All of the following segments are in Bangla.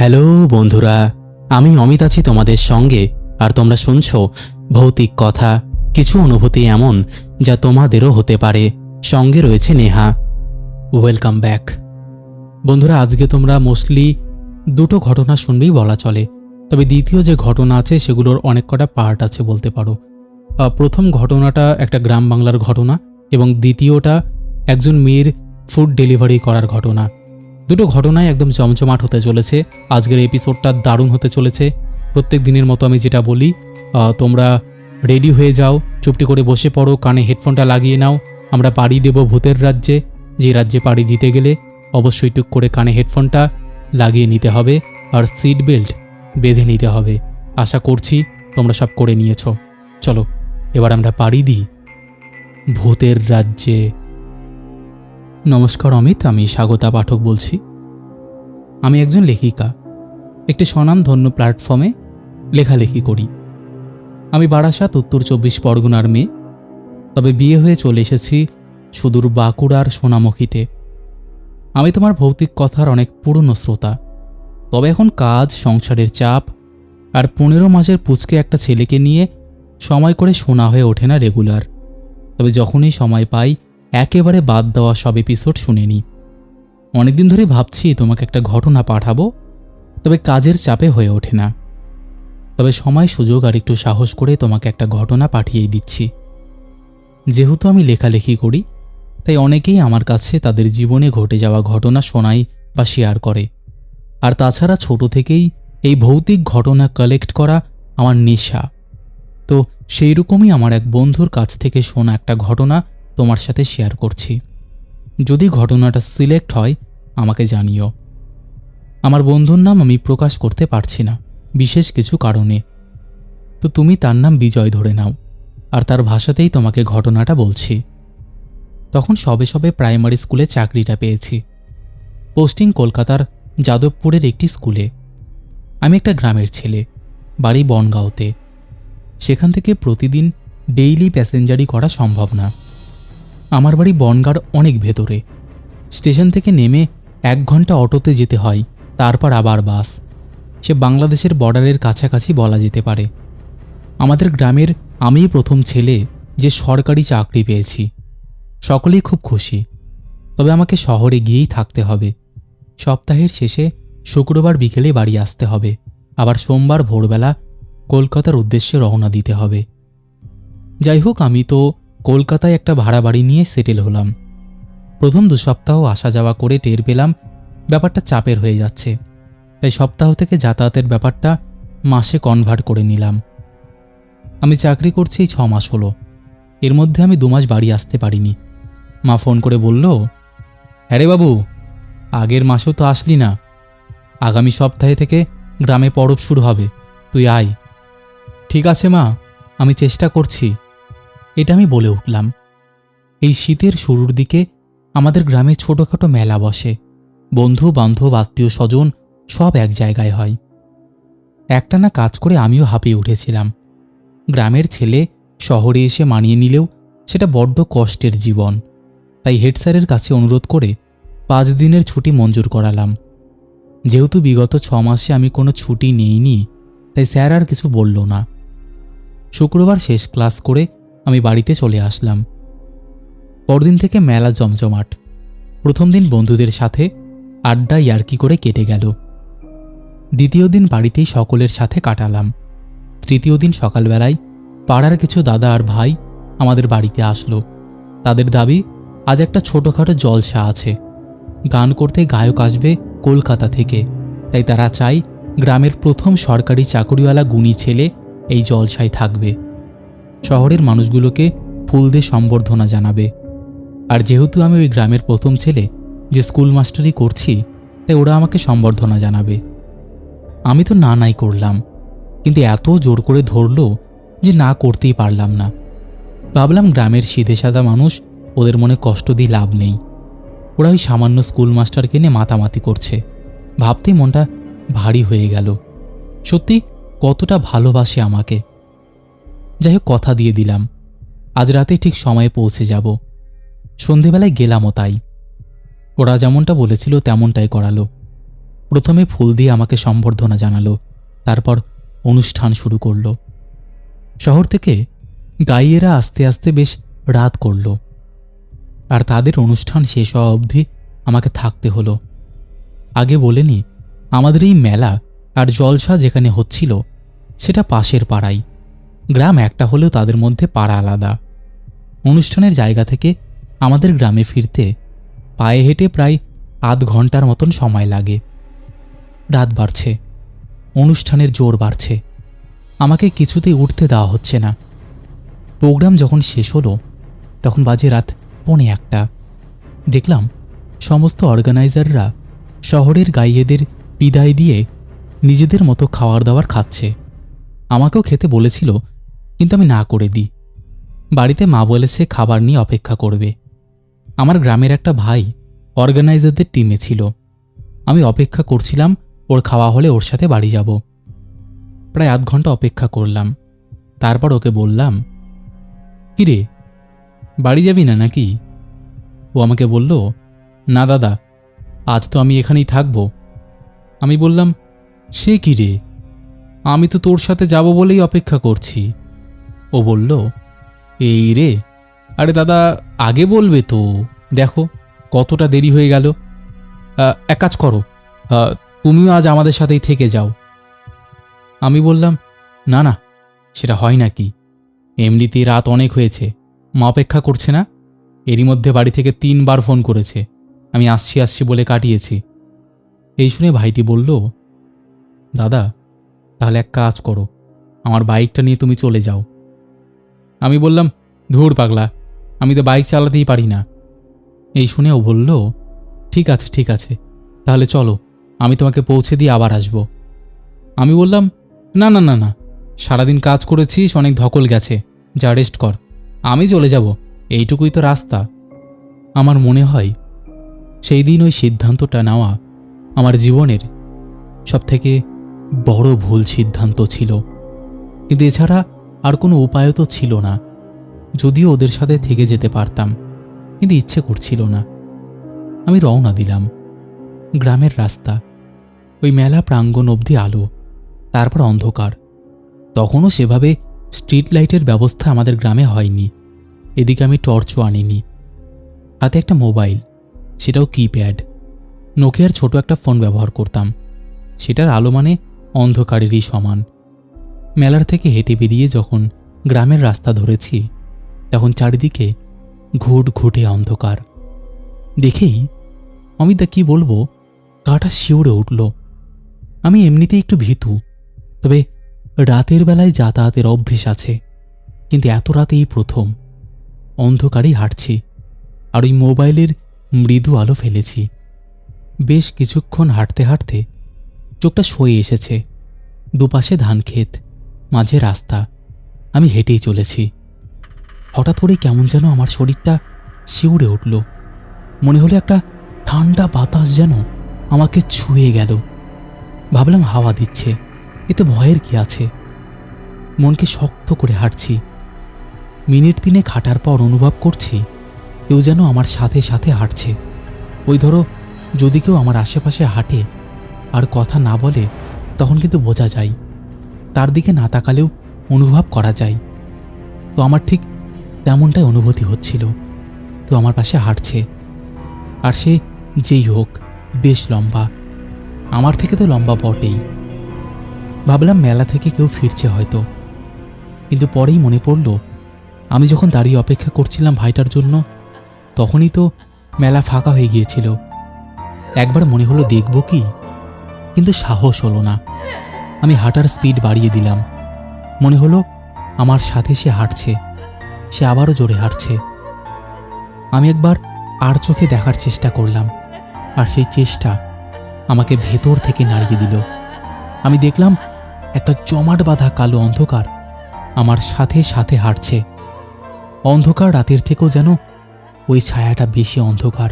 হ্যালো বন্ধুরা, আমি অমিত আছি তোমাদের সঙ্গে, আর তোমরা শুনছো ভৌতিক কথা, কিছু অনুভূতি এমন যা তোমাদেরও হতে পারে। সঙ্গে রয়েছে নেহা। ওয়েলকাম ব্যাক বন্ধুরা, আজকে তোমরা মোস্টলি দুটো ঘটনা শুনবেই বলা চলে, তবে দ্বিতীয় যে ঘটনা আছে সেগুলোর অনেক কটা পার্ট আছে বলতে পারো। প্রথম ঘটনাটা একটা গ্রাম বাংলার ঘটনা, এবং দ্বিতীয়টা একজন মেয়ের ফুড ডেলিভারি করার ঘটনা। দুটো ঘটনাই একদম জমজমাট হতে চলেছে। আজকের এপিসোডটা দারুণ হতে চলেছে। প্রত্যেক দিনের মতো আমি যেটা বলি তোমরা রেডি হয়ে যাও, চুপটি করে বসে পড়ো, কানে হেডফোনটা লাগিয়ে নাও। আমরা পাড়ি দেব ভূতের রাজ্যে। যে রাজ্যে পাড়ি দিতে গেলে অবশ্যই টুক করে কানে হেডফোনটা লাগিয়ে নিতে হবে আর সিট বেল্ট বেঁধে নিতে হবে। আশা করছি তোমরা সব করে নিয়েছো। চলো, এবার আমরা পাড়ি দিই ভূতের রাজ্যে। নমস্কার অমিত, আমি স্বাগতা পাঠক বলছি। আমি একজন লেখিকা। একটি স্বনামধন্য প্ল্যাটফর্মে লেখালেখি করি। আমি বারাসাত, উত্তর চব্বিশ পরগনার মেয়ে। তবে বিয়ে হয়ে চলে এসেছি সুদূর বাঁকুড়ার সোনামুখীতে। আমি তোমার ভৌতিক কথার অনেক পুরনো শ্রোতা। তবে এখন কাজ, সংসারের চাপ আর পনেরো মাসের পুচকে একটা ছেলেকে নিয়ে সময় করে শোনা হয়ে ওঠে না রেগুলার। তবে যখনই সময় পাই একেবারে বাদ দেওয়া সব এপিসোড শুনে নিই অনেকদিন ধরে ভাবছি, তোমাকে একটা ঘটনা পাঠাবো, তবে কাজের চাপে হয়ে ওঠে না। তবে সময়, সুযোগ আর একটু সাহস করে তোমাকে একটা ঘটনা পাঠিয়ে দিচ্ছি। যেহেতু আমি লেখালেখি করি, তাই অনেকেই আমার কাছে তাদের জীবনে ঘটে যাওয়া ঘটনা শোনায় বা শেয়ার করে। আর তাছাড়া ছোট থেকেই এই ভৌতিক ঘটনা কালেক্ট করা আমার নেশা। তো সেই রকমই আমার এক বন্ধুর কাছ থেকে শোনা একটা ঘটনা তোমার সাথে শেয়ার করছি। যদি ঘটনাটা সিলেক্ট হয়, আমাকে জানিও। আমার বন্ধুর নাম আমি প্রকাশ করতে পারছি না, বিশেষ কিছু কারণে। তো তুমি তার নাম বিজয় ধরে নাও, আর তার ভাষাতেই তোমাকে ঘটনাটা বলছি। তখন সবে সবে প্রাইমারি স্কুলে চাকরিটা পেয়েছি। পোস্টিং কলকাতার যাদবপুরের একটি স্কুলে আমি একটা গ্রামের ছেলে, বাড়ি বনগাঁওতে। সেখান থেকে প্রতিদিন ডেইলি প্যাসেঞ্জারি করা সম্ভব না। আমার বাড়ি বনগাঁর অনেক ভেতরে। স্টেশন থেকে নেমে এক ঘণ্টা অটোতে যেতে হয়, তারপর আবার বাস। সে বাংলাদেশের বর্ডারের কাছাকাছি বলা যেতে পারে। আমাদের গ্রামের আমিই প্রথম ছেলে যে সরকারি চাকরি পেয়েছি। সকলেই খুব খুশি। তবে আমাকে শহরে গিয়েই থাকতে হবে। সপ্তাহের শেষে শুক্রবার বিকেলে বাড়ি আসতে হবে। আবার সোমবার ভোরবেলা কলকাতার উদ্দেশ্যে রওনা দিতে হবে। যাই হোক, আমি তো কলকাতায় একটা ভাড়া বাড়ি নিয়ে সেটেল হলাম। প্রথম দু সপ্তাহ আসা যাওয়া করে টের পেলাম, ব্যাপারটা চাপের হয়ে যাচ্ছে। তাই সপ্তাহ থেকে যাতায়াতের ব্যাপারটা মাসে কনভার্ট করে নিলাম। আমি চাকরি করছি ছ মাস হলো। এর মধ্যে আমি দু মাস বাড়ি আসতে পারিনি। মা ফোন করে বলল হ্যাঁ বাবু, আগের মাসেও তো আসলি না। আগামী সপ্তাহে থেকে গ্রামে পরব শুরু হবে। তুই আয়। ঠিক আছে মা, আমি চেষ্টা করছি। এটা আমি বলে উঠলাম। এই শীতের শুরুর দিকে আমাদের গ্রামে ছোটোখাটো মেলা বসে। বন্ধু, বান্ধব, আত্মীয়, স্বজন সব এক জায়গায় হয়। একটানা কাজ করে আমিও হাঁপিয়ে উঠেছিলাম। গ্রামের ছেলে শহরে এসে মানিয়ে নিলেও সেটা বড্ড কষ্টের জীবন। তাই হেড স্যারের কাছে অনুরোধ করে পাঁচ দিনের ছুটি মঞ্জুর করালাম। যেহেতু বিগত ছ মাসে আমি কোনো ছুটি নেইনি, তাই স্যার আর কিছু বলল না। শুক্রবার শেষ ক্লাস করে আমি বাড়িতে চলে আসলাম। পরদিন থেকে মেলা জমজমাট। প্রথম দিন বন্ধুদের সাথে আড্ডা ইয়ার্কি করে কেটে গেল। দ্বিতীয় দিন বাড়িতেই সকলের সাথে কাটালাম। তৃতীয় দিন সকালবেলায় পাড়ার কিছু দাদা আর ভাই আমাদের বাড়িতে আসলো। তাদের দাবি, আজ একটা ছোটোখাটো জলসা আছে। গান করতে গায়ক আসবে কলকাতা থেকে। তাই তারা চায় গ্রামের প্রথম সরকারি চাকুরিওয়ালা গুণী ছেলে এই জলসায় থাকবে। শহরের মানুষগুলোকে ফুল দিয়ে সম্বর্ধনা জানাবে। আর যেহেতু আমি ওই গ্রামের প্রথম ছেলে যে স্কুল মাস্টারি করছি, তাই ওরা আমাকে সম্বর্ধনা জানাবে। আমি তো না নাই করলাম, কিন্তু এত জোর করে ধরলো যে না করতেই পারলাম না। ভাবলাম গ্রামের সিধে সাদা মানুষ ওদের মনে কষ্ট দিয়ে লাভ নেই। ওরা ওই সামান্য স্কুল মাস্টারকে নিয়ে মাতামাতি করছে। ভাবতেই মনটা ভারী হয়ে গেল। সত্যি কতটা ভালোবাসে আমাকে। যাই হোক কথা দিয়ে দিলাম। আজ রাতে ঠিক সময়ে পৌঁছে যাব। সন্ধেবেলায় গেলামও তাই। ওরা যেমনটা বলেছিল তেমনটাই করালো। প্রথমে ফুল দিয়ে আমাকে সম্বর্ধনা জানালো, তারপর অনুষ্ঠান শুরু করল। শহর থেকে গাইয়েরা আস্তে আস্তে বেশ রাত করল। আর তাদের অনুষ্ঠান শেষ হওয়া অবধি আমাকে থাকতে হলো। আগে বলেনি, আমাদের এই মেলা আর জলসা যেখানে হচ্ছিল, সেটা পাশের পাড়াই গ্রাম একটা হলেও তাদের মধ্যে পাড়া আলাদা। অনুষ্ঠানের জায়গা থেকে আমাদের গ্রামে ফিরতে পায়ে হেঁটে প্রায় আধ ঘণ্টার মতন সময় লাগে। রাত বাড়ছে, অনুষ্ঠানের জোর বাড়ছে। আমাকে কিছুতেই উঠতে দেওয়া হচ্ছে না। প্রোগ্রাম যখন শেষ হলো, তখন বাজে রাত পৌনে একটা। দেখলাম সমস্ত অর্গানাইজাররা শহরের গাইয়েদের বিদায় দিয়ে নিজেদের মতো খাওয়ার দাওয়ার খাচ্ছে। আমাকেও খেতে বলেছিল কিন্তু আমি না করে দিই। বাড়িতে মা বলেছে খাবার নিয়ে অপেক্ষা করবে। আমার গ্রামের একটা ভাই অর্গানাইজারদের টিমে ছিল। আমি অপেক্ষা করছিলাম, ওর খাওয়া হলে ওর সাথে বাড়ি যাব। প্রায় আধ ঘণ্টা অপেক্ষা করলাম। তারপর ওকে বললাম কিরে বাড়ি যাবি না নাকি? ও আমাকে বলল, না দাদা, আজ তো আমি এখানেই থাকব। আমি বললাম, সে কি রে? আমি তো তোর সাথে যাব বলেই অপেক্ষা করছি। ও বলল, এই রে, আরে দাদা, আগে বলবে তো। দেখো, কতটা দেরি হয়ে গেল। এক কাজ করো তুমিও আজ আমাদের সাথেই থেকে যাও। আমি বললাম, না না, সেটা হয় নাকি? এমনিতেই রাত অনেক হয়েছে, মা অপেক্ষা করছে না? এরই মধ্যে বাড়ি থেকে তিনবার ফোন করেছে। আমি আসছি আসছি বলে কাটিয়েছি। এই শুনে ভাইটি বলল, দাদা, তাহলে এক কাজ করো, আমার বাইকটা নিয়ে তুমি চলে যাও। আমি বললাম, ধুর পাগলা, আমি তো বাইক চালাতেই পারি না। এই শুনে ও বলল, ঠিক আছে ঠিক আছে, তাহলে চলো, আমি তোমাকে পৌঁছে দিয়ে আবার আসব। আমি বললাম, না না না না, সারাদিন কাজ করেছিস, অনেক ধকল গেছে, যা রেস্ট কর, আমি চলে যাব, এইটুকুই তো রাস্তা। আমার মনে হয়, সেই দিন ওই সিদ্ধান্তটা নেওয়া আমার জীবনের সবথেকে বড় ভুল সিদ্ধান্ত ছিল। কিন্তু এছাড়া আর কোনো উপায় তো ছিল না। যদিও ওদের সাথে থেকে যেতে পারতাম, কিন্তু ইচ্ছে করছিল না। আমি রওনা দিলাম। গ্রামের রাস্তা, ওই মেলা প্রাঙ্গণ অবধি আলো, তারপর অন্ধকার। তখনও সেভাবে স্ট্রিট লাইটের ব্যবস্থা আমাদের গ্রামে হয়নি। এদিকে আমি টর্চও আনিনি। হাতে একটা মোবাইল, সেটাও কিপ্যাড। নোকিয়ার ছোট একটা ফোন ব্যবহার করতাম। সেটার আলো মানে অন্ধকারেরই সমান। মেলার থেকে হেঁটে বেরিয়ে যখন গ্রামের রাস্তা ধরেছি, তখন চারিদিকে ঘুট ঘুটে অন্ধকার। দেখেই অমিতা কি বলব, কাটা শিউরে উঠল। আমি এমনিতেই একটু ভীতু, তবে রাতের বেলায় যাতায়াতের অভ্যেস আছে, কিন্তু এত রাতেই প্রথম। অন্ধকারেই হাঁটছি, আর ওই মোবাইলের মৃদু আলো ফেলেছি। বেশ কিছুক্ষণ হাঁটতে হাঁটতে চোখটা সয়ে এসেছে, দুপাশে ধান ক্ষেত মাঝে রাস্তা। আমি হেঁটেই চলেছি। হঠাৎ করেই কেমন যেন আমার শরীরটা শিউরে উঠল। মনে হলো একটা ঠান্ডা বাতাস যেন আমাকে ছুঁয়ে গেল। ভাবলাম হাওয়া দিচ্ছে। এতে ভয়ের কি আছে? মনকে শক্ত করে হাঁটছি। মিনিট তিনে খাটার পর অনুভব করছি, কেউ যেন আমার সাথে সাথে হাঁটছে। ওই ধরো, যদি কেউ আমার আশেপাশে হাঁটে আর কথা না বলে, তখন কিন্তু বোঝা যায়। তার দিকে না তাকালেও অনুভব করা যায়। তো আমার ঠিক তেমনটাই অনুভূতি হচ্ছিল। কেউ আমার পাশে হাঁটছে। আর সে যেই হোক, বেশ লম্বা। আমার থেকে তো লম্বা বটেই। ভাবলাম মেলা থেকে কেউ ফিরছে হয়তো। কিন্তু পরেই মনে পড়ল, আমি যখন দাঁড়িয়ে অপেক্ষা করছিলাম ভাইটার জন্য, তখনই তো মেলা ফাঁকা হয়ে গিয়েছিল। একবার মনে হলো দেখব কি, কিন্তু সাহস হলো না। আমি হাঁটার স্পিড বাড়িয়ে দিলাম। মনে হলো আমার সাথে সে হাঁটছে। সে আবারও জোরে হাঁটছে। আমি একবার আর চোখে দেখার চেষ্টা করলাম, আর সেই চেষ্টা আমাকে ভেতর থেকে নাড়িয়ে দিল। আমি দেখলাম একটা জমাট বাঁধা কালো অন্ধকার আমার সাথে সাথে হাঁটছে। অন্ধকার রাতের থেকেও যেন ওই ছায়াটা বেশি অন্ধকার।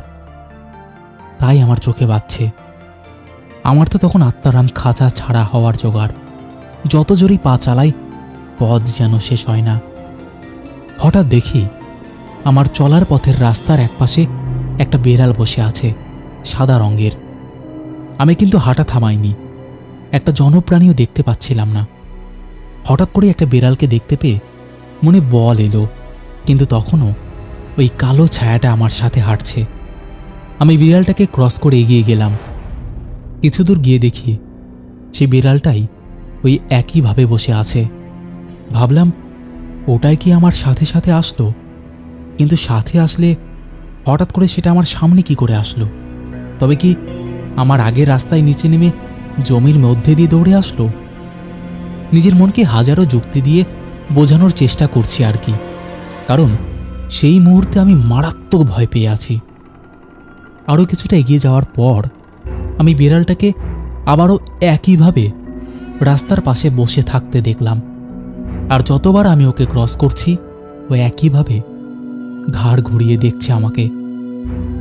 তাই আমার চোখে বাজছে আমার তো তখন আত্মারাম খাঁচা ছাড়া হওয়ার জোগাড়। যত জোরেই পা চালাই, পথ যেন শেষ হয় না। হঠাৎ দেখি, আমার চলার পথের রাস্তার একপাশে একটা বেড়াল বসে আছে, সাদা রঙের। আমি কিন্তু হাঁটা থামাইনি। একটা জনপ্রাণীও দেখতে পাচ্ছিলাম না। হঠাৎ করে একটা বেড়ালকে দেখতে পেয়ে মনে বল এলো, কিন্তু তখনও ওই কালো ছায়াটা আমার সাথে হাঁটছে। আমি বিড়ালটাকে ক্রস করে এগিয়ে গেলাম। কিছু দূর গিয়ে দেখি সেই বিড়ালটাই ওই একইভাবে বসে আছে। ভাবলাম, ওটাই কি আমার সাথে সাথে আসলো? কিন্তু সাথে আসলে হঠাৎ করে সেটা আমার সামনে কি করে আসলো? তবে কি আমার আগের রাস্তায় নিচে নেমে জমির মধ্যে দিয়ে দৌড়ে আসলো? নিজের মনকে হাজারো যুক্তি দিয়ে বোঝানোর চেষ্টা করছি আর কি। কারণ সেই মুহূর্তে আমি মারাত্মক ভয় পেয়ে আছি। আরও কিছুটা এগিয়ে যাওয়ার পর আমি বিড়ালটাকে আবারও একইভাবে রাস্তার পাশে বসে থাকতে দেখলাম। আর যতবার আমি ওকে ক্রস করছি, ও একইভাবে ঘাড় ঘুরিয়ে দেখছে আমাকে।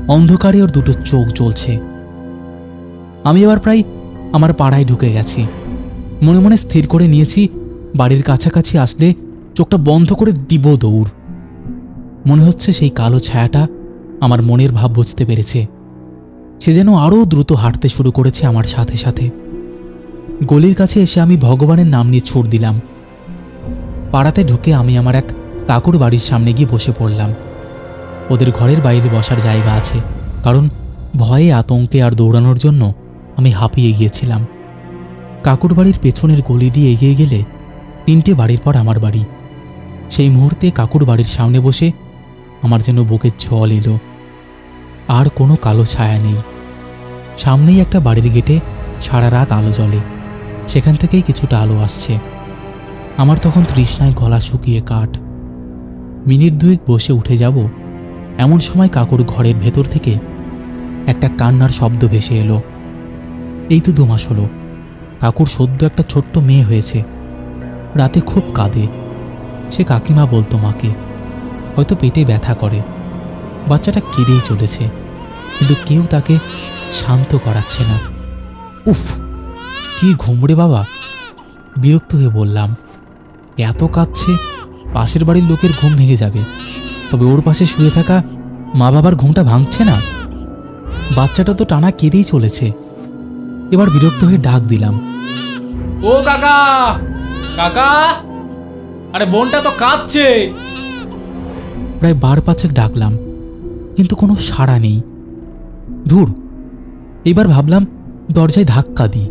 অন্ধকারে ওর দুটো চোখ জ্বলছে। আমি এবার প্রায় আমার পাড়ায় ঢুকে গেছি। মনে মনে স্থির করে নিয়েছি, বাড়ির কাছাকাছি আসলে চোখটা বন্ধ করে দিব দৌড়। মনে হচ্ছে সেই কালো ছায়াটা আমার মনের ভাব বুঝতে পেরেছে। সে যেন আরও দ্রুত হাঁটতে শুরু করেছে আমার সাথে সাথে। গলির কাছে এসে আমি ভগবানের নাম নিয়ে ছুট দিলাম। পাড়াতে ঢুকে আমি আমার এক কাকুর বাড়ির সামনে গিয়ে বসে পড়লাম। ওদের ঘরের বাইরে বসার জায়গা আছে, কারণ ভয়ে আতঙ্কে আর দৌড়ানোর জন্য আমি হাঁপিয়ে গিয়েছিলাম। কাকুর বাড়ির পেছনের গলি দিয়ে এগিয়ে গেলে তিনটে বাড়ির পর আমার বাড়ি। সেই মুহূর্তে কাকুর বাড়ির সামনে বসে আমার যেন বুকের জল এলো। আর কোনো কালো ছায়া নেই। সামনেই একটা বাড়ির গেটে সারা রাত আলো জ্বলে। সেখান থেকেই কিছুটা আলো আসছে। আমার তখন তৃষ্ণায় গলা শুকিয়ে কাঠ। মিনিট দুয়েক বসে উঠে যাব, এমন সময় কাকুর ঘরের ভেতর থেকে একটা কান্নার শব্দ ভেসে এলো। এই তো দু মাস হলো। কাকুর সদ্য একটা ছোট্ট মেয়ে হয়েছে। রাতে খুব কাঁদে। সে কাকিমা বলতো মাকে। হয়তো পেটে ব্যথা করে। বাচ্চাটা কেঁদেই চলেছে কিন্তু কেউ তাকে শান্ত করাচ্ছে না। উফ কি ঘুমড়ে বাবা। বিরক্ত হয়ে বললাম এত কাঁদছে পাশের বাড়ির লোকের ঘুম ভেঙে যাবে। তবে ওর পাশে শুয়ে থাকা মা বাবার ঘুমটা ভাঙছে না। বাচ্চাটা তো টানা কেঁদেই চলেছে। এবার বিরক্ত হয়ে ডাক দিলাম ও কাকা কাকা আরে বোনটা তো কাঁদছে। প্রায় বার পাঁচেক ডাকলাম কিন্তু কোনো সাড়া নেই। ধুর, এবার ভাবলাম দরজায় ধাক্কা দিই।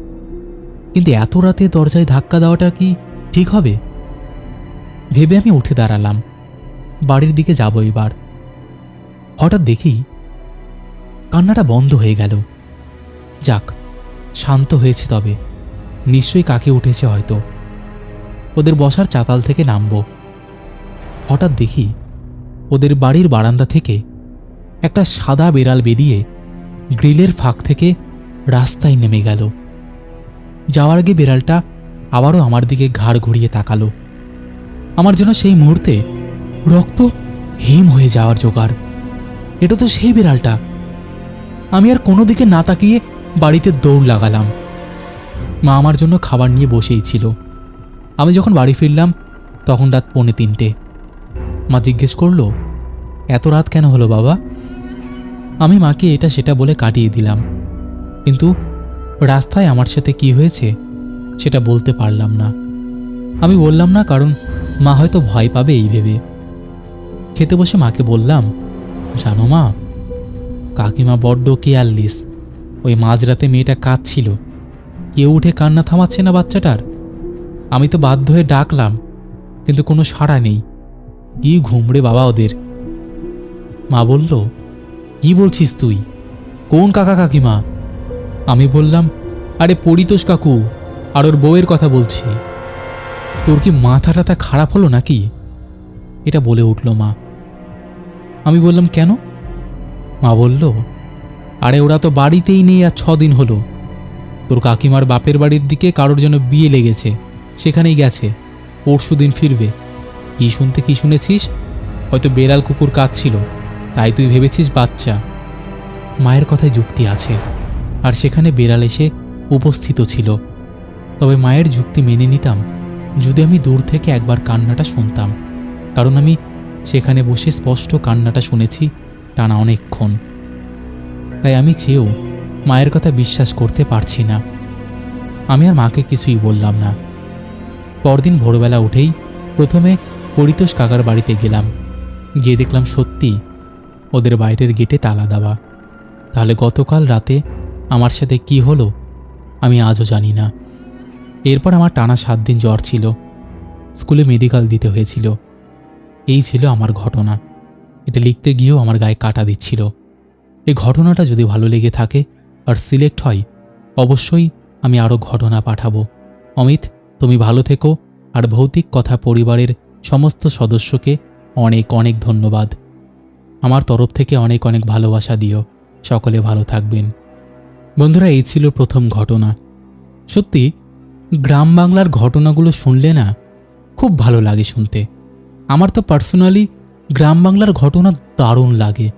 কিন্তু এত রাতে দরজায় ধাক্কা দেওয়াটা কি ঠিক হবে? ভেবে আমি উঠে দাঁড়ালাম। বাড়ির দিকে যাব এবার। হঠাৎ দেখি কান্নাটা বন্ধ হয়ে গেল। যাক, শান্ত হয়েছে তবে। নিশ্চয়ই কাকে উঠেছে হয়তো। ওদের বসার চাতাল থেকে নামবো। হঠাৎ দেখি ওদের বাড়ির বারান্দা থেকে একটা সাদা বেড়াল বেরিয়ে গ্রিলের ফাঁক থেকে রাস্তায় নেমে গেল। যাওয়ার আগে বেড়ালটা আবারও আমার দিকে ঘাড় ঘুরিয়ে তাকালো। আমার যেন সেই মুহূর্তে রক্ত হিম হয়ে যাওয়ার জোগাড়। এটা তো সেই বিড়ালটা। আমি আর কোনো দিকে না তাকিয়ে বাড়িতে দৌড় লাগালাম। মা আমার জন্য খাবার নিয়ে বসেই ছিল। আমি যখন বাড়ি ফিরলাম, তখন রাত পৌনে তিনটে। মা জিজ্ঞেস করল, এত রাত কেন হলো বাবা? আমি মাকে এটা সেটা বলে কাটিয়ে দিলাম। কিন্তু রাস্তায় আমার সাথে কি হয়েছে সেটা বলতে পারলাম না। আমি বললাম না, কারণ মা হয়তো ভয় পাবে এই ভেবে। খেতে বসে মাকে বললাম, জানো মা, কাকিমা বড্ড কেয়ারলিস। ওই মাঝরাতে মেয়েটা কাঁদছিল। কেউ উঠে কান্না থামাচ্ছে না বাচ্চাটার। আমি তো বাধ্য হয়ে ডাকলাম, কিন্তু কোনো সাড়া নেই। কি ঘুমড়ে বাবা ওদের? মা বলল কি বলছিস তুই? কোন কাকা কাকিমা? আমি বললাম, আরে পরিতোষ কাকু, আর ওর বউয়ের কথা বলছি। তোর কি মাথা টাথা খারাপ হলো নাকি? এটা বলে উঠল মা। আমি বললাম, কেন? মা বলল, আরে ওরা তো বাড়িতেই নেই আর দিন হলো। তোর কাকিমার বাপের বাড়ির দিকে কারোর যেন বিয়ে লেগেছে, সেখানেই গেছে পরশু দিন ফিরবে। কি শুনতে কি শুনেছিস? হয়তো বেড়াল কুকুর কাঁদছিল। তাই তুই ভেবেছিস বাচ্চা। মায়ের কথায় যুক্তি আছে, আর সেখানে বেড়াল এসে উপস্থিত ছিল। তবে মায়ের যুক্তি মেনে নিতাম, যদি আমি দূর থেকে একবার কান্নাটা শুনতাম। কারণ আমি সেখানে বসে স্পষ্ট কান্নাটা শুনেছি টানা অনেকক্ষণ। তাই আমি চেয়েও মায়ের কথা বিশ্বাস করতে পারছি না। আমি আর মাকে কিছুই বললাম না। পরদিন ভোরবেলা উঠেই প্রথমে পরিতোষ কাকার বাড়িতে গেলাম। গিয়ে দেখলাম সত্যি ওদের বাইরের গেটে তালা দেওয়া। তাহলে গতকাল রাতে আমার সাথে কি হলো? আমি আজও জানি না। এরপর আমার টানা সাত দিন জ্বর ছিল। স্কুলে মেডিকেল দিতে হয়েছিল। এই ছিল আমার ঘটনা। এটা লিখতে গিয়েও আমার গায়ে কাটা দিচ্ছিল। এই ঘটনাটা যদি ভালো লেগে থাকে আর সিলেক্ট হয়, অবশ্যই আমি আরও ঘটনা পাঠাবো। অমিত, তুমি ভালো থেকো আর ভৌতিক কথা পরিবারের সমস্ত সদস্যকে অনেক অনেক ধন্যবাদ। আমার তরফ থেকে অনেক অনেক ভালোবাসা দিও। সকলে ভালো থাকবেন। বন্ধুরা, এই ছিল প্রথম ঘটনা। সত্যি, গ্রাম বাংলার ঘটনাগুলো শুনলে না খুব ভালো লাগে শুনতে। আমার তো পার্সোনালি গ্রাম বাংলার ঘটনা দারুণ লাগে।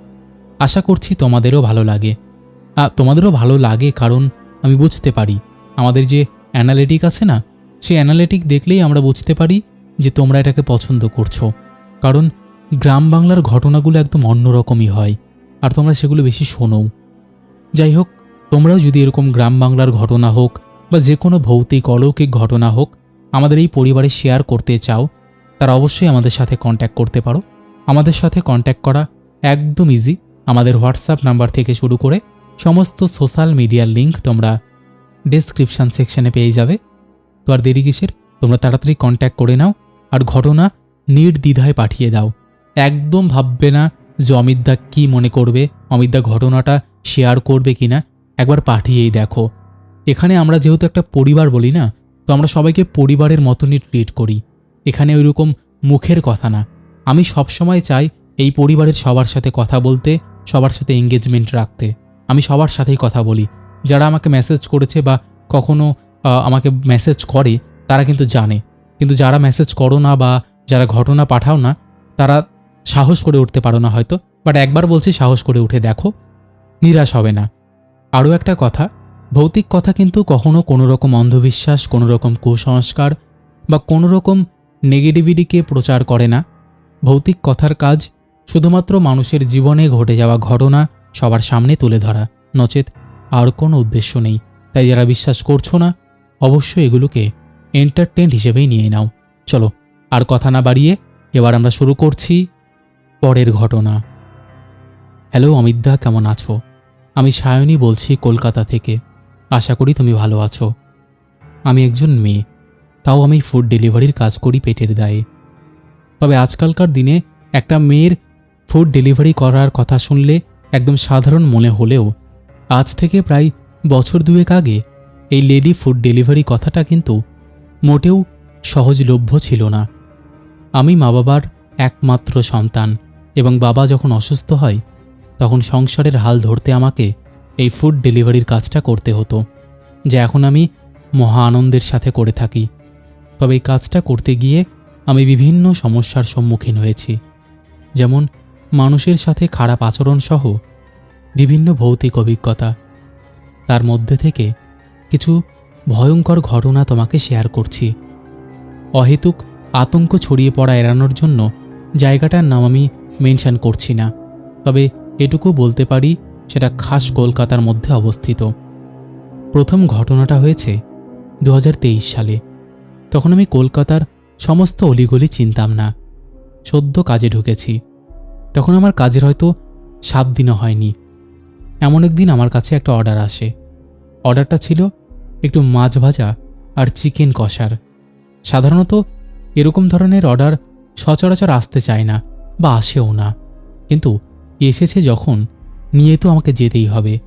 আশা করছি তোমাদেরও ভালো লাগে। তোমাদেরও ভালো লাগে কারণ আমি বুঝতে পারি। আমাদের যে অ্যানালিটিক আছে না, সেই অ্যানালিটিক দেখলেই আমরা বুঝতে পারি যে তোমরা এটাকে পছন্দ করছ। কারণ গ্রাম বাংলার ঘটনাগুলো একদম অন্যরকমই হয়, আর তোমরা সেগুলো বেশি শোনো। যাই হোক, তোমরাও যদি এরকম গ্রাম বাংলার ঘটনা হোক, বা যে কোনো ভৌতিক, অলৌকিক ঘটনা হোক, আমাদের এই পরিবারে শেয়ার করতে চাও, তারা অবশ্যই আমাদের সাথে কন্ট্যাক্ট করতে পারো। আমাদের সাথে কন্ট্যাক্ট করা একদম ইজি আমাদের হোয়াটসঅ্যাপ নাম্বার থেকে শুরু করে সমস্ত সোশ্যাল মিডিয়ার লিঙ্ক তোমরা ডেসক্রিপশান সেকশনে পেয়ে যাবে। তো আর দেরি কিসের? তোমরা তাড়াতাড়ি কন্ট্যাক্ট করে নাও, আর ঘটনা নির্দ্বিধায় পাঠিয়ে দাও। একদম ভাববে না যে অমিতদা কী মনে করবে অমিতদা ঘটনাটা শেয়ার করবে কিনা। একবার পাঠিয়েই দেখো। এখানে আমরা যেহেতু একটা পরিবার বলি না, তো আমরা সবাইকে পরিবারের মতনই ট্রিট করি। এখানে ওইরকম মুখের কথা না। আমি সবসময় চাই এই পরিবারের সবার সাথে কথা বলতে, সবার সাথে এঙ্গেজমেন্ট রাখতে। আমি সবার সাথেই কথা বলি। যারা আমাকে মেসেজ করেছে বা কখনো আমাকে মেসেজ করে, তারা কিন্তু জানে। কিন্তু যারা মেসেজ করো না বা যারা ঘটনা পাঠাও না, তারা সাহস করে উঠতে পারো না হয়তো বাট একবার বলছি সাহস করে উঠে দেখো, নিরাশ হবে না। আরও একটা কথা, ভৌতিক কথা কিন্তু কখনো কোনো রকম অন্ধবিশ্বাস কোনো রকম কুসংস্কার বা কোনো রকম নেগেটিভিটিকে প্রচার করে না। ভৌতিক কথার কাজ শুধুমাত্র মানুষের জীবনে ঘটে যাওয়া ঘটনা সবার সামনে তুলে ধরা, নচেত আর কোনো উদ্দেশ্য নেই। তাই যারা বিশ্বাস করছ না, অবশ্যই এগুলোকে এন্টারটেন্ট হিসেবেই নিয়ে নাও। চলো, আর কথা না বাড়িয়ে এবার আমরা শুরু করছি পরের ঘটনা। হ্যালো, অমিতদা, কেমন আছো? আমি সায়নী বলছি কলকাতা থেকে। আশা করি তুমি ভালো আছো। আমি একজন মেয়ে। তাও আমি ফুড ডেলিভারির কাজ করি পেটের দায়ে। তবে আজকালকার দিনে একটা মেয়ের ফুড ডেলিভারি করার কথা শুনলে একদম সাধারণ মনে হলেও আজ থেকে প্রায় বছর দুয়েক আগে এই লেডি ফুড ডেলিভারি কথাটা কিন্তু মোটেও সহজলভ্য ছিল না। আমি মা বাবার একমাত্র সন্তান। এবং বাবা যখন অসুস্থ হয়, তখন সংসারের হাল ধরতে আমাকে এই ফুড ডেলিভারির কাজটা করতে হতো, যা এখন আমি মহা আনন্দের সাথে করে থাকি। তবে এই কাজটা করতে গিয়ে আমি বিভিন্ন সমস্যার সম্মুখীন হয়েছি। যেমন মানুষের সাথে খারাপ আচরণ সহ বিভিন্ন ভৌতিক অভিজ্ঞতা। তার মধ্যে থেকে কিছু ভয়ঙ্কর ঘটনা তোমাকে শেয়ার করছি। অহেতুক আতঙ্ক ছড়িয়ে পড়া এড়ানোর জন্য জায়গাটার নাম আমি মেনশন করছি না। তবে এটুকু বলতে পারি, সেটা খাস কলকাতার মধ্যে অবস্থিত। প্রথম ঘটনাটা হয়েছে দু হাজার তেইশ সালে। তখন আমি কলকাতার সমস্ত অলিগলি চিনতাম না। সদ্য কাজে ঢুকেছি। তখন আমার কাজের হয়তো সাত দিনও হয়নি। এমন একদিন আমার কাছে একটা অর্ডার আসে। অর্ডারটা ছিল একটু মাছ ভাজা আর চিকেন কষার। সাধারণত এরকম ধরনের অর্ডার সচরাচর আসতে চায় না। বা আসেও না। কিন্তু এসেছে যখন, নিয়ে তো আমাকে যেতেই হবে।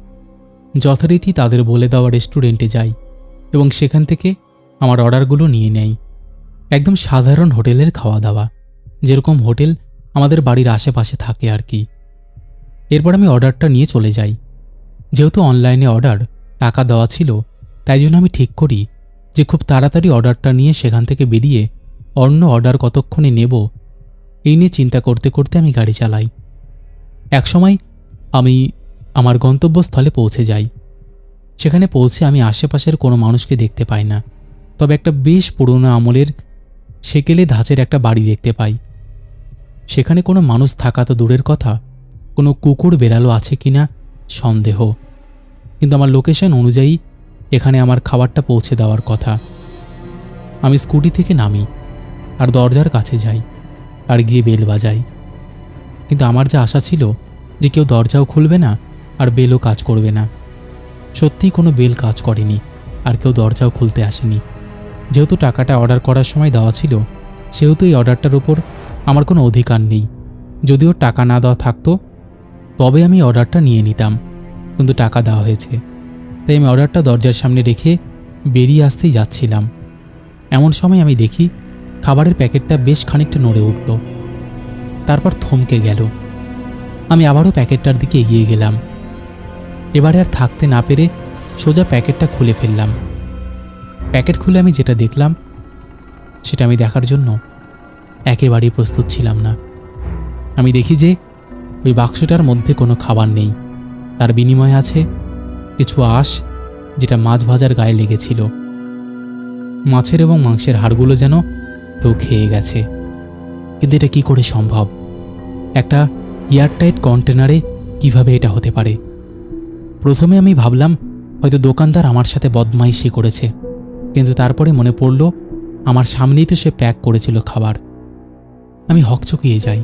যথারীতি তাদের বলে দেওয়া রেস্টুরেন্টে যাই এবং সেখান থেকে আমার অর্ডারগুলো নিয়ে নেই। একদম সাধারণ হোটেলের খাওয়া দাওয়া যেরকম হোটেল আমাদের বাড়ির আশেপাশে থাকে আর কি। এরপর আমি অর্ডারটা নিয়ে চলে যাই। যেহেতু অনলাইনে অর্ডার, টাকা দেওয়া ছিল, তাই জন্য আমি ঠিক করি যে খুব তাড়াতাড়ি অর্ডারটা নিয়ে সেখান থেকে বেরিয়ে অন্য অর্ডার কতক্ষণে নেব এই নিয়ে চিন্তা করতে করতে আমি গাড়ি চালাই। একসময় আমি আমার গন্তব্যস্থলে পৌঁছে যাই। সেখানে পৌঁছে আমি আশেপাশের কোনো মানুষকে দেখতে পাই না। তবে একটা বেশ পুরনো আমলের সেকেলে ধাঁচের একটা বাড়ি দেখতে পাই। সেখানে কোনো মানুষ থাকা তো দূরের কথা, কোনো কুকুর বেড়ালো আছে কিনা সন্দেহ। কিন্তু আমার লোকেশন অনুযায়ী এখানে আমার খাবারটা পৌঁছে দেওয়ার কথা। আমি স্কুটি থেকে নামি আর দরজার কাছে যাই। আর গিয়ে বেল বাজাই। কিন্তু আমার যা আশা ছিল যে কেউ দরজাও খুলবে না আর বেলও কাজ করবে না, সত্যিই কোনো বেল কাজ করেনি আর কেউ দরজাও খুলতে আসেনি। যেহেতু টাকাটা অর্ডার করার সময় দেওয়া ছিল, সেহেতু এই অর্ডারটার উপর আমার কোনো অধিকার নেই। যদিও টাকা না দেওয়া থাকতো, তবে আমি অর্ডারটা নিয়ে নিতাম, কিন্তু টাকা দেওয়া হয়েছে। তাই আমি অর্ডারটা দরজার সামনে রেখে বেরিয়ে আসতেই যাচ্ছিলাম। এমন সময় আমি দেখি খাবারের প্যাকেটটা বেশ খানিকটা নড়ে উঠল। তারপর থমকে গেল। আমি আবারও প্যাকেটটার দিকে এগিয়ে গেলাম। এবারে আর থাকতে না পেরে সোজা প্যাকেটটা খুলে ফেললাম। প্যাকেট খুলে আমি যেটা দেখলাম, সেটা আমি দেখার জন্য একেবারেই প্রস্তুত ছিলাম না। আমি দেখি যে ওই বাক্সটার মধ্যে কোনো খাবার নেই। তার বিনিময়ে আছে কিছু আঁশ যেটা মাছ ভাজার গায়ে লেগেছিল। মাছের এবং মাংসের হাড়গুলো যেন কেউ খেয়ে গেছে। কিন্তু এটা কি করে সম্ভব? একটা এয়ারটাইট কন্টেনারে কীভাবে এটা হতে পারে? প্রথমে আমি ভাবলাম, হয়তো দোকানদার আমার সাথে বদমাইশি করেছে। কিন্তু তারপরে মনে পড়ল, আমার সামনেই তো সে প্যাক করেছিল খাবার। আমি হকচকিয়ে যাই।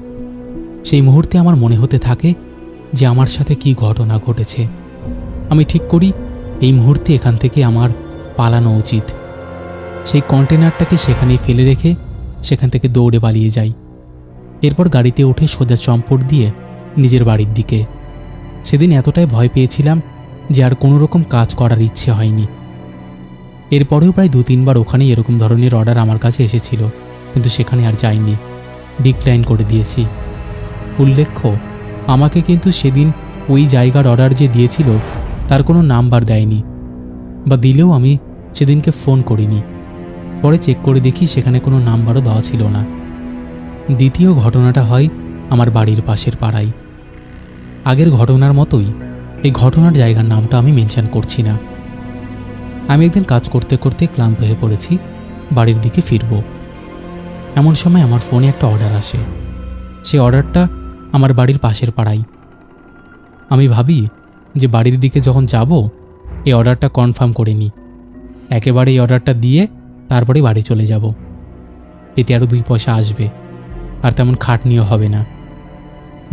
সেই মুহূর্তে আমার মনে হতে থাকে যে আমার সাথে কি ঘটনা ঘটেছে। আমি ঠিক করি, এই মুহূর্তে এখান থেকে আমার পালানো উচিত। সেই কন্টেনারটাকে সেখানেই ফেলে রেখে সেখান থেকে দৌড়ে পালিয়ে যাই। এরপর গাড়িতে উঠে সোজা চম্পট দিয়ে নিজের বাড়ির দিকে। সেদিন এতটাই ভয় পেয়েছিলাম যে আর কোনো রকম কাজ করার ইচ্ছে হয়নি। এরপরেও প্রায় দু তিনবার ওখানেই এরকম ধরনের অর্ডার আমার কাছে এসেছিল, কিন্তু সেখানে আর যাইনি। ডিক্লাইন করে দিয়েছি। উল্লেখ্য, আমাকে কিন্তু সেদিন ওই জায়গার অর্ডার যে দিয়েছিল, তার কোনো নাম্বার দেয়নি। বা দিলেও আমি সেদিনকে ফোন করিনি। পরে চেক করে দেখি সেখানে কোনো নাম্বারও দেওয়া ছিল না। দ্বিতীয় ঘটনাটা হয় আমার বাড়ির পাশের পাড়ায়। আগের ঘটনার মতোই এই ঘটনার জায়গার নামটা আমি মেনশন করছি না। আমি একদিন কাজ করতে করতে ক্লান্ত হয়ে পড়েছি, বাড়ির দিকে ফিরব। এমন সময় আমার ফোনে একটা অর্ডার আসে। সেই অর্ডারটা আমার বাড়ির পাশের পাড়ায়। আমি ভাবি যে বাড়ির দিকে যখন যাব, এই অর্ডারটা কনফার্ম করে নিই। একেবারে এই অর্ডারটা দিয়ে তারপরে বাড়ি চলে যাব। এতে আরও দুই পয়সা আসবে, আর তেমন খাটনিও হবে না।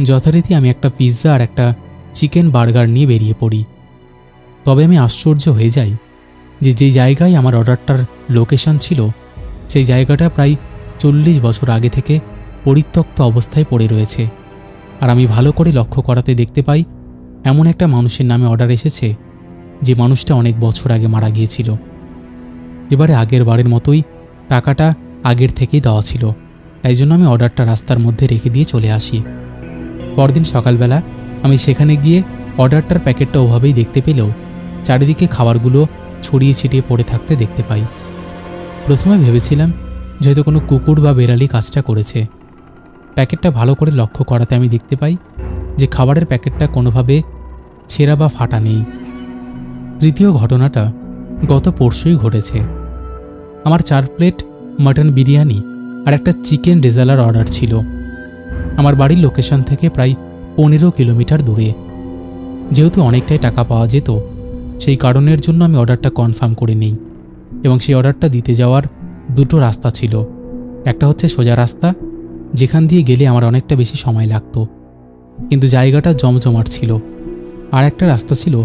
যথারীতি আমি একটা পিৎজা আর একটা চিকেন বার্গার নিয়ে বেরিয়ে পড়ি। তবে আমি আশ্চর্য হয়ে যাই যে যে জায়গায় আমার অর্ডারটার লোকেশন ছিল, সেই জায়গাটা প্রায় চল্লিশ বছর আগে থেকে পরিত্যক্ত অবস্থায় পড়ে রয়েছে। আর আমি ভালো করে লক্ষ্য করাতে দেখতে পাই, এমন একটা মানুষের নামে অর্ডার এসেছে, যে মানুষটা অনেক বছর আগে মারা গিয়েছিল। এবারে আগের বারের মতোই টাকাটা আগের থেকেই দেওয়া ছিল। তাই জন্য আমি অর্ডারটা রাস্তার মধ্যে রেখে দিয়ে চলে আসি। পরদিন সকালবেলা আমি সেখানে গিয়ে অর্ডারটার প্যাকেটটা ওভাবেই দেখতে পেলেও চারিদিকে খাবারগুলো ছড়িয়ে ছিটিয়ে পড়ে থাকতে দেখতে পাই। প্রথমে ভেবেছিলাম হয়তো কোনো কুকুর বা বেড়ালি কাজটা করেছে। প্যাকেটটা ভালো করে লক্ষ্য করাতে আমি দেখতে পাই যে খাবারের প্যাকেটটা কোনোভাবে ছেঁড়া বা ফাটা নেই। তৃতীয় ঘটনাটা গত পরশুই ঘটেছে। আমার চার প্লেট মাটন বিরিয়ানি আর একটা চিকেন রেজালার অর্ডার ছিল। আমার বাড়ির লোকেশন থেকে প্রায় পনেরো কিলোমিটার দূরে। যেহেতু অনেকটাই টাকা পাওয়া যেত, সেই কারণের জন্য আমি অর্ডারটা কনফার্ম করে নিই এবং সেই অর্ডারটা দিতে যাওয়ার দুটো রাস্তা ছিল। একটা হচ্ছে সোজা রাস্তা, যেখান দিয়ে গেলে আমার অনেকটা বেশি সময় লাগতো। কিন্তু জায়গাটা জমজমাট ছিল। আর একটা রাস্তা ছিল,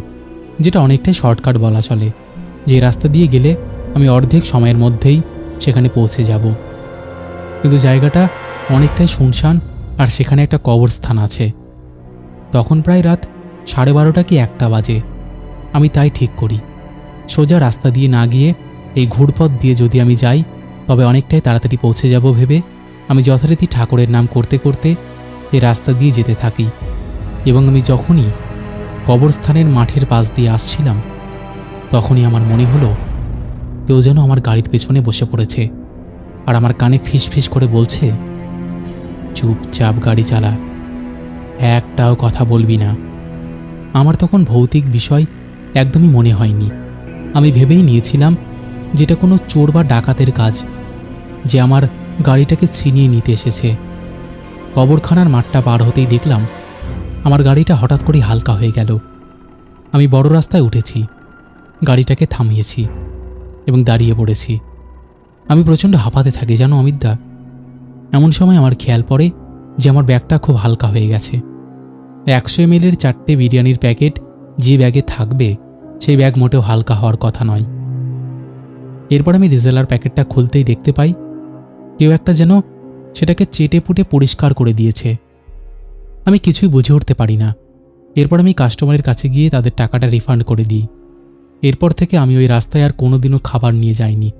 যেটা অনেকটাই শর্টকাট বলা চলে। যে রাস্তা দিয়ে গেলে আমি অর্ধেক সময়ের মধ্যেই সেখানে পৌঁছে যাব। কিন্তু জায়গাটা অনেকটাই শুনশান আর সেখানে একটা কবরস্থান আছে। তখন প্রায় রাত সাড়ে বারোটা কি একটা বাজে। আমি তাই ঠিক করি। সোজা রাস্তা দিয়ে না গিয়ে এই ঘুরপথ দিয়ে যদি আমি যাই, তবে অনেকটাই তাড়াতাড়ি পৌঁছে যাব ভেবে আমি যথারীতি ঠাকুরের নাম করতে করতে সেই রাস্তা দিয়ে যেতে থাকি। এবং আমি যখনই কবরস্থানের মাঠের পাশ দিয়ে আসছিলাম, তখনই আমার মনে হলো কেউ যেন আমার গাড়ির পেছনে বসে পড়েছে আর আমার কানে ফিস ফিস করে বলছে, চুপচাপ গাড়ি চালা, একটাও কথা বলবি না। আমার তখন ভৌতিক বিষয় একদমই মনে হয়নি। আমি ভেবেই নিয়েছিলাম যেটা কোনো চোর বা ডাকাতের কাজ, যে আমার গাড়িটাকে ছিনিয়ে নিতে এসেছে। কবরখানার মাঠটা পার হতেই দেখলাম আমার গাড়িটা হঠাৎ করেই হালকা হয়ে গেল। আমি বড় রাস্তায় উঠেছি, গাড়িটাকে থামিয়েছি। এবং দাঁড়িয়ে পড়েছি। আমি প্রচণ্ড হাঁপাতে থাকি, জানো অমিতদা? এমন সময় আমার খেয়াল পড়ে যে আমার ব্যাগটা খুব হালকা হয়ে গেছে। একশো এমএলের চারটে বিরিয়ানির প্যাকেট যে ব্যাগে থাকবে, সেই ব্যাগ মোটেও হালকা হওয়ার কথা নয়। এরপর আমি রিজেলার প্যাকেটটা খুলতেই দেখতে পাই, কেউ একটা যেন সেটাকে চেটে পুটে পরিষ্কার করে দিয়েছে। আমি কিছুই বুঝে উঠতে পারি না। এরপর আমি কাস্টমারের কাছে গিয়ে তাদের টাকাটা রিফান্ড করে দিই। এরপর থেকে আমি ওই রাস্তায় আর কোনোদিনও খাবার নিয়ে যাইনি।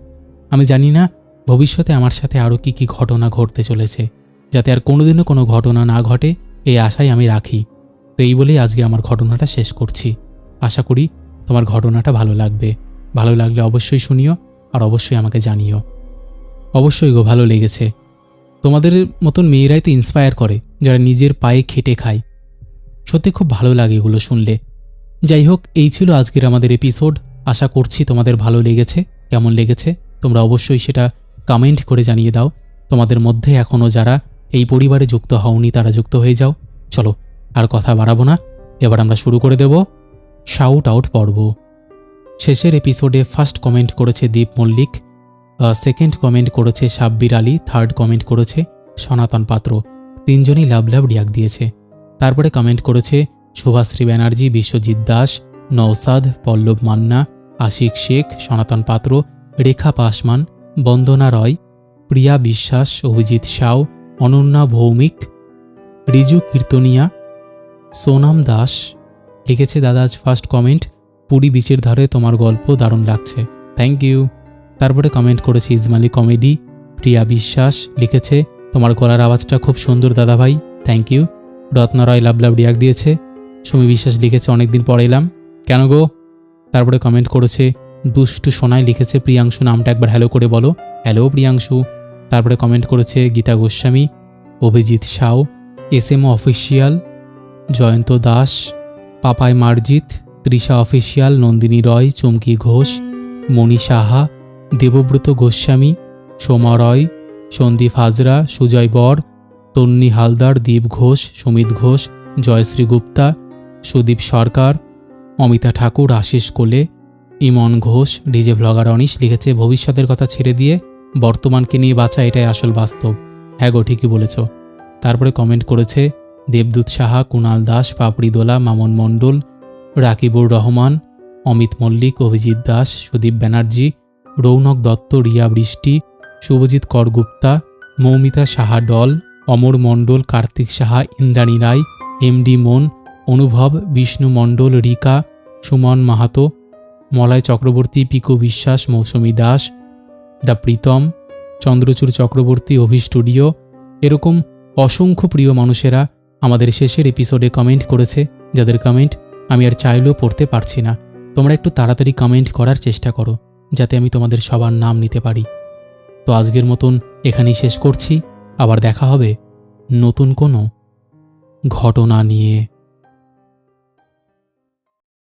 আমি জানি না ভবিষ্যতে আমার সাথে আরও কী কী ঘটনা ঘটতে চলেছে, যাতে আর কোনোদিনও কোনো ঘটনা না ঘটে এই আশাই আমি রাখি। তো এই বলেই আজকে আমার ঘটনাটা শেষ করছি। আশা করি তোমার ঘটনাটা ভালো লাগবে। ভালো লাগলে অবশ্যই শুনিও আর অবশ্যই আমাকে জানিও। অবশ্যই গো, ভালো লেগেছে। তোমাদের মতন মেয়েরাই তো ইন্সপায়ার করে, যারা নিজের পায়ে খেটে খায়। সত্যি খুব ভালো লাগে এগুলো শুনলে। যাই হোক এই ছিল আজকের আমাদের এপিসোড আশা করছি তোমাদের ভালো লেগেছে। কেমন লেগেছে? তোমরা অবশ্যই সেটা কমেন্ট করে জানিয়ে দাও। তোমাদের মধ্যে এখনও যারা এই পরিবারে যুক্ত হওনি, তারা যুক্ত হয়ে যাও। চলো, আর কথা বাড়াবো না। এবার আমরা শুরু করে দেব শাউট আউট পর্ব। শেষের এপিসোডে ফার্স্ট কমেন্ট করেছে দীপ মল্লিক সেকেন্ড কমেন্ট করেছে সাব্বির আলী থার্ড কমেন্ট করেছে সনাতন পাত্র। তিনজনই লাভ লাভ রিয়াক দিয়েছে। তারপরে কমেন্ট করেছে শুভাশ্রী ব্যানার্জি, বিশ্বজিৎ দাস, নওসাদ, পল্লব মান্না, আশিক শেখ, সনাতন পাত্র, রেখা পাসমান বন্দনা রয়, প্রিয়া বিশ্বাস, অভিজিৎ সাউ, অনন্যা ভৌমিক, রিজু কীর্তনিয়া, সোনাম দাস। লিখেছে দাদা, আজ ফার্স্ট কমেন্ট পুরী বিচের ধারে তোমার গল্প দারুণ লাগছে। থ্যাংক ইউ তারপরে কমেন্ট করেছে ইসমালি কমেডি, প্রিয়া বিশ্বাস। লিখেছে, তোমার গলার আওয়াজটা খুব সুন্দর দাদা ভাই thank you Ratna Roy love love react দিয়েছে সুমি বিশ্বাস লিখেছে, অনেকদিন পরে এলাম। কেন গো? তারপরে কমেন্ট করেছে, দুষ্টু সোনায় লিখেছে, প্রিয়াংশু নামটা একবার হ্যালো করে বলো। হ্যালো প্রিয়াংশু। তারপরে কমেন্ট করেছে, Gita Goswami, Abhijit Sau, S M official, Jayanta Das, Papai Marjit, Trisha official, Nandini Roy, Chumki Ghosh, Moni Saha, Debabrata Goswami, Soma Roy, Sandip Hazra, Sujoy Bar, Tonni Haldar, দীপ ঘোষ, সুমিত ঘোষ, জয়শ্রী গুপ্তা সুদীপ সরকার, অমিতা ঠাকুর আশিস কোলে, ইমন ঘোষ, ডিজে ভ্লগার অনিশ লিখেছে, ভবিষ্যতের কথা ছেড়ে দিয়ে বর্তমানকে নিয়ে বাঁচা এটাই আসল বাস্তব। হ্যাঁ গো, ঠিকই বলেছ। তারপরে কমেন্ট করেছে, দেবদূত সাহা কুণাল দাস, পাপড়ি দোলা, মামন মণ্ডল, রাকিবুর রহমান, অমিত মল্লিক, অভিজিৎ দাস, সুদীপ ব্যানার্জি, রৌনক দত্ত, রিয়া বৃষ্টি, শুভজিৎ করগুপ্তা, মৌমিতা সাহা ডল অমর মণ্ডল, কার্তিক সাহা, ইন্দ্রাণী রায় এমডি মন অনুভব, বিষ্ণু মণ্ডল, রিকা, সুমন মাহাতো, মলয় চক্রবর্তী, পিকো বিশ্বাস, মৌসুমী দাস দ্য প্রীতম, চন্দ্রচূড় চক্রবর্তী, অভি স্টুডিও, এরকম অসংখ্য প্রিয় মানুষেরা আমাদের শেষের এপিসোডে কমেন্ট করেছে, যাদের কমেন্ট আমি আর চাইলেও পড়তে পারছি না। তোমরা একটু তাড়াতাড়ি কমেন্ট করার চেষ্টা করো, যাতে আমি তোমাদের সবার নাম নিতে পারি। তো আজকের মতন এখানেই শেষ করছি, আবার দেখা হবে নতুন কোনো ঘটনা নিয়ে।